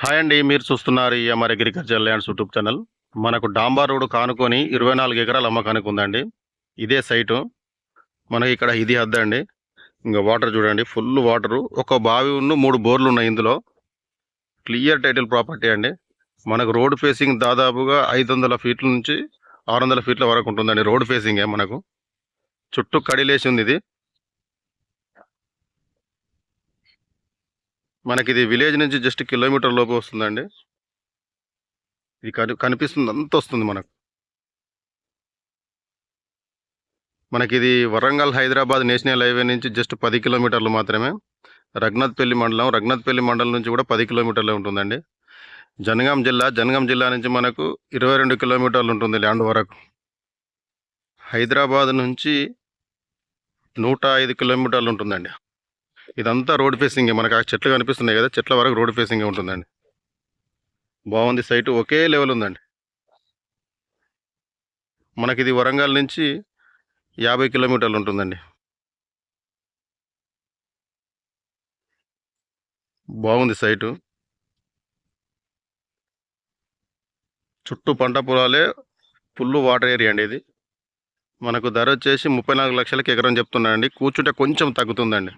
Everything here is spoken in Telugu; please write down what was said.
హాయ్ అండి మీరు చూస్తున్నారు EMR agriculture lands YouTube channel. మనకు డాంబార్ రోడ్ కానుకొని ఇరవై నాలుగు ఎకరాల అమ్మకానికి ఉందండి. ఇదే సైటు. మనకి ఇక్కడ ఇది హద్ద అండి. ఇంకా వాటర్ చూడండి ఫుల్ వాటరు. ఒక బావి ఉన్న మూడు బోర్లు ఉన్నాయి ఇందులో. క్లియర్ టైటిల్ ప్రాపర్టీ అండి. మనకు రోడ్ ఫేసింగ్ దాదాపుగా ఐదు వందల ఫీట్ల నుంచి ఆరు వందల ఫీట్ల వరకు ఉంటుందండి రోడ్ ఫేసింగే మనకు. చుట్టూ కడిలేసి ఉంది ఇది. మనకి ఇది విలేజ్ నుంచి జస్ట్ కిలోమీటర్ లోపు వస్తుందండి. ఇది కనిపిస్తుంది అంత వస్తుంది మనకు. మనకి ఇది వరంగల్ హైదరాబాద్ నేషనల్ హైవే నుంచి జస్ట్ పది కిలోమీటర్లు మాత్రమే. రఘునాథ్పల్లి మండలం రఘునాథ్పల్లి మండలం నుంచి కూడా పది కిలోమీటర్లే ఉంటుందండి. జనగాం జిల్లా జనగాం జిల్లా నుంచి మనకు ఇరవై రెండు కిలోమీటర్లు ఉంటుంది ల్యాండ్ వరకు. హైదరాబాద్ నుంచి నూట ఐదు కిలోమీటర్లు ఉంటుందండి. ఇదంతా రోడ్ ఫేసింగ్. మనకు ఆ చెట్లు కనిపిస్తున్నాయి కదా చెట్ల వరకు రోడ్ ఫేసింగ్ ఉంటుందండి. బాగుంది సైటు ఒకే లెవెల్ ఉందండి. మనకి ఇది వరంగల్ నుంచి యాభై కిలోమీటర్లు ఉంటుందండి. బాగుంది సైటు. చుట్టూ పంట పొలాలే ఫుల్ వాటర్ ఏరియా అండి ఇది. మనకు ధర వచ్చేసి ముప్పై నాలుగు లక్షలకి ఎకరం చెప్తున్నానండి. కూర్చుంటే కొంచెం తగ్గుతుందండి.